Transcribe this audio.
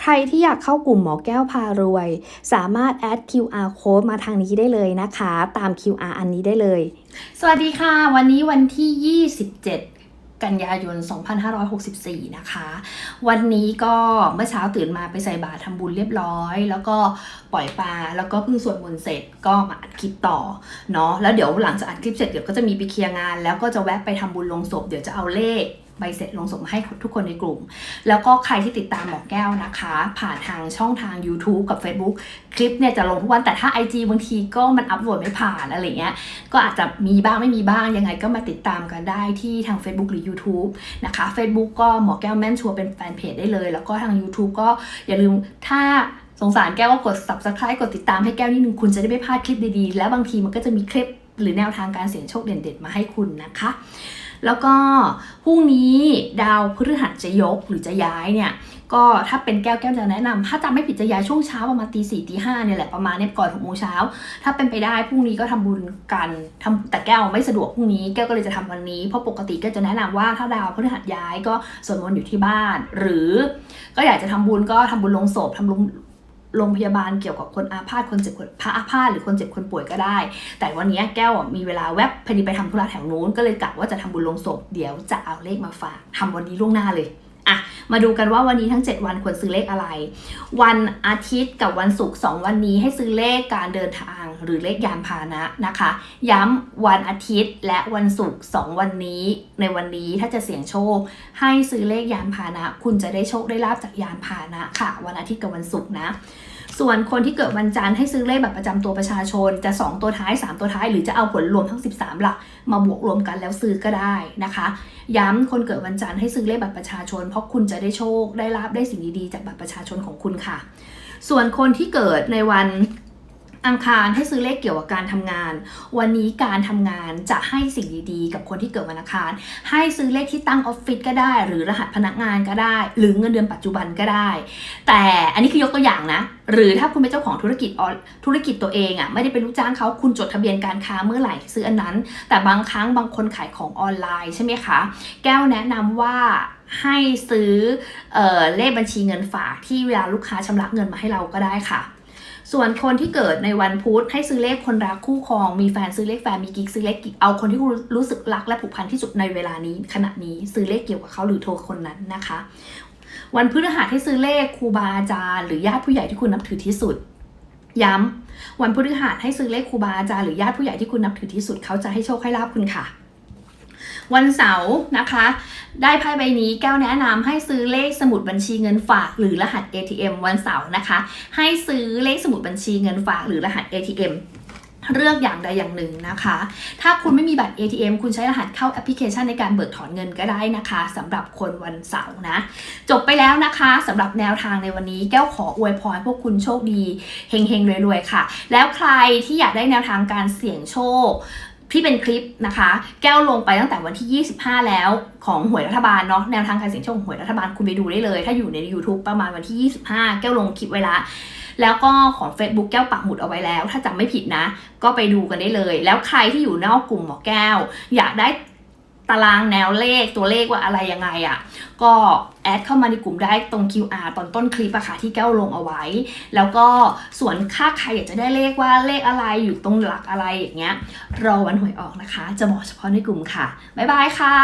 ใครที่อยากเข้ากลุ่มหมอแก้วพารวย สามารถแอด QR code มาทางนี้ได้เลยนะคะ ตาม QR อันนี้ได้เลย สวัสดีค่ะ วันนี้วันที่ 27กันยายน 2564 นะคะ วันนี้ก็เมื่อเช้าตื่นมาไปใส่บาตรทำบุญเรียบร้อย แล้วก็ปล่อยปลา แล้วก็เพิ่งสวดมนต์เสร็จก็มาอัดคลิปต่อเนาะ แล้วเดี๋ยวหลังจากอัดคลิปเสร็จเดี๋ยวก็จะมีไปเคลียร์งาน แล้วก็จะแวะไปทำบุญลงศพ เดี๋ยวจะเอาเลข ใบเสร็จลงศพมาให้ทุกคนในกลุ่ม แล้วก็ใครที่ติดตามหมอแก้วนะคะ ผ่านทางช่องทาง YouTube กับ Facebook คลิปเนี่ยจะลงทุกวันแต่ถ้า IG บางทีก็มันอัปโหลดไม่ผ่านอะไรเงี้ยก็อาจจะมีบ้างไม่มีบ้างยังไงก็มาติดตามกันได้ที่ทาง Facebook หรือ YouTube นะคะ Facebook ก็หมอแก้วแม่นชัวเป็นแฟนเพจได้เลย แล้วก็ทาง YouTube ก็อย่าลืมถ้าสงสารแก้วก็กด subscribe กดติดตามให้แก้วนิดนึงคุณจะได้ไม่พลาดคลิปดีๆ แล้วบางทีมันก็จะมีคลิปหรือแนวทางการเสี่ยงโชคเด่นๆ มาให้คุณนะคะ แล้วก็พรุ่งนี้ดาวพฤหัสจะยกหรือจะย้ายเนี่ยก็ถ้าเป็นแก้วแก้วจะแนะนำถ้าจำไม่ผิดจะย้ายช่วงเช้าประมาณตีสี่ตีห้าเนี่ยแหละประมาณเนี่ยก่อนหกโมงเช้า ถ้าเป็นไปได้พรุ่งนี้ก็ทำบุญกันทำแต่แก้วไม่สะดวกพรุ่งนี้แก้วก็เลยจะทำวันนี้เพราะปกติก็จะแนะนำว่าถ้าดาวพฤหัสย้ายก็สวดมนต์อยู่ที่บ้าน หรือก็อยากจะทำบุญก็ทำบุญลงศพทำลง โรงพยาบาลเกี่ยวกับคนอาพาธคนเจ็บคนพระอาพาธหรือคนเจ็บคนป่วยก็ได้ แต่วันนี้แก้วมีเวลาแวบพอดีไปทำธุระแถวนู้นก็เลยกะว่าจะทำบุญลงศพเดี๋ยวจะเอาเลขมาฝากทำวันนี้ล่วงหน้าเลย มาดูกันว่าวันนี้ทั้ง 7 วันควรซื้อเลขอะไร วันอาทิตย์กับวันศุกร์สองวันนี้ให้ซื้อเลขการเดินทาง หรือเลขยานพาหนะนะคะ ย้ำวันอาทิตย์และวันศุกร์สองวันนี้ ในวันนี้ถ้าจะเสี่ยงโชค ให้ซื้อเลขยานพาหนะ คุณจะได้โชคได้ลาบจากยานพาหนะค่ะ วันอาทิตย์กับวันศุกร์นะ ส่วนคนที่เกิดวันจันทร์ให้ซื้อเลขแบบประจำตัวประชาชน จะ 2 ตัวท้าย 3 ตัวท้าย หรือจะเอาผลรวมทั้ง 13 หลัก มาบวกรวมกันแล้วซื้อก็ได้นะคะ ย้ำคนเกิดวันจันทร์ให้ซื้อเลขบัตรประชาชน เพราะคุณจะได้โชคได้ลาบได้สิ่งดีๆจากบัตรประชาชนของคุณค่ะ ส่วนคนที่เกิดในวัน อังคารให้ซื้อเลขเกี่ยวกับการทำงาน วันนี้การทำงานจะให้สิ่งดีๆ กับคนที่เกิดวันอังคาร ให้ซื้อเลขที่ตั้งออฟฟิศก็ได้ หรือรหัสพนักงานก็ได้ หรือเงินเดือนปัจจุบันก็ได้ แต่อันนี้คือยกตัวอย่างนะ หรือถ้าคุณเป็นเจ้าของธุรกิจธุรกิจตัวเองอะ่ะไม่ได้เป็นลูกจ้างเขาคุณจดทะเบียนการค้าเมื่อไหร่ซื้ออันนั้น แต่บางครั้งบางคนขายของออนไลน์ใช่ไหมคะแก้วแนะนำว่าให้ซื้อเออเลขบัญชีเงินฝากที่เวลาลูกค้าชำระเงินมาให้เราก็ได้ค่ะ ส่วนคนที่เกิดในวันพุธให้ซื้อเลขคนรักคู่ครอง มีแฟนซื้อเลขแฟนมีกิ๊กซื้อเลขกิ๊กเอาคนที่คุณรู้สึกรักและผูกพันที่สุดในเวลานี้ ขณะนี้ซื้อเลขเกี่ยวกับเขาหรือโทรคนนั้นนะคะ วันพฤหัสให้ซื้อเลขครูบาอาจารย์หรือญาติผู้ใหญ่ที่คุณนับถือที่สุดย้ำวันพฤหัสให้ซื้อเลขครูบาอาจารย์หรือญาติผู้ใหญ่ที่คุณนับถือที่สุดเขาจะให้โชคให้ลาบคุณค่ะ วันเสาร์นะคะ ได้ไพ่ใบนี้แก้วแนะนำให้ซื้อเลขสมุดบัญชีเงินฝากหรือรหัส ATM วันเสาร์นะคะ ให้ซื้อเลขสมุดบัญชีเงินฝากหรือรหัส ATM เลือกอย่างใดอย่างหนึ่งนะคะ ถ้าคุณไม่มีบัตร ATM คุณใช้รหัสเข้าแอปพลิเคชันในการเบิกถอนเงินก็ได้นะคะสำหรับคนวันเสาร์นะ จบไปแล้วนะคะสำหรับแนวทางในวันนี้แก้วขออวยพรพวกคุณโชคดีเฮงเฮงๆรวยๆค่ะ แล้วใครที่อยากได้แนวทางการเสี่ยงโชค ที่เป็นคลิปนะคะ แก้วลงไปตั้งแต่วันที่ 25 แล้วของหวยรัฐบาลเนาะแนวทางการเสี่ยงโชคของหวยรัฐบาลคุณไปดูได้เลย ถ้าอยู่ใน YouTube ประมาณวันที่ 25 แก้วลงคลิปไว้ละแล้วก็ของ Facebook แก้วปักหมุดเอาไว้แล้ว ถ้าจำไม่ผิดนะ ก็ไปดูกันได้เลย แล้วใครที่อยู่นอกกลุ่มหมอแก้ว อยากได้ ตารางแนวเลขตัวเลขว่าอะไรยังไงอะ่ะก็แอดเข้ามาในกลุ่มได้ตรง QR ตอนต้นคลิปอะค่ะที่แก้วลงเอาไว้ แล้วก็ส่วนค่าใครอยากจะได้เลขว่าเลขอะไรอยู่ตรงหลักอะไรอย่างเงี้ยรอวันหวยออกนะคะ จะบอกเฉพาะในกลุ่มค่ะ บ๊ายบายค่ะ